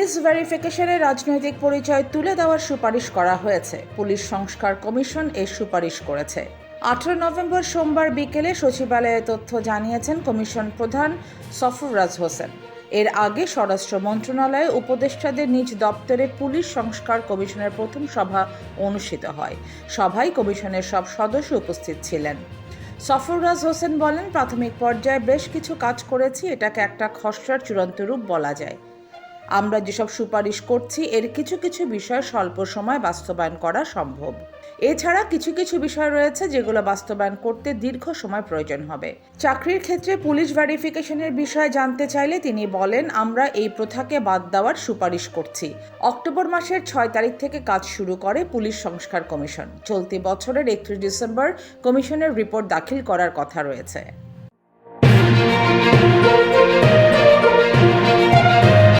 Police ভেরিফিকেশনে রাজনৈতিক পরিচয় তুলে দেওয়ার সুপারিশ করা হয়েছে। পুলিশ সংস্কার কমিশন এর সুপারিশ করেছে। আঠারো নভেম্বর সোমবার বিকেলে সচিবালয়ে তথ্য জানিয়েছেন কমিশন প্রধান সফররাজ হোসেন। এর আগে স্বরাষ্ট্র মন্ত্রণালয়ে উপদেষ্টাদের নিজ দপ্তরে পুলিশ সংস্কার কমিশনের প্রথম সভা অনুষ্ঠিত হয়। সভায় কমিশনের সব সদস্য উপস্থিত ছিলেন। সফররাজ হোসেন বলেন, প্রাথমিক পর্যায়ে বেশ কিছু কাজ করেছি, এটাকে একটা খসড়ার চূড়ান্ত রূপ বলা যায়। আমরা যেসব সুপারিশ করছি, এর কিছু কিছু বিষয় স্বল্প সময় বাস্তবায়ন করা সম্ভব। এছাড়া কিছু কিছু বিষয় রয়েছে যেগুলো বাস্তবায়ন করতে দীর্ঘ সময় প্রয়োজন হবে। চাকরির ক্ষেত্রে পুলিশ ভেরিফিকেশনের বিষয়ে জানতে চাইলে তিনি বলেন, আমরা এই প্রথাকে বাদ দেওয়ার সুপারিশ করছি। অক্টোবর মাসের ছয় তারিখ থেকে কাজ শুরু করে পুলিশ সংস্কার কমিশন। চলতি বছরের একত্রিশ ডিসেম্বর কমিশনের রিপোর্ট দাখিল করার কথা রয়েছে।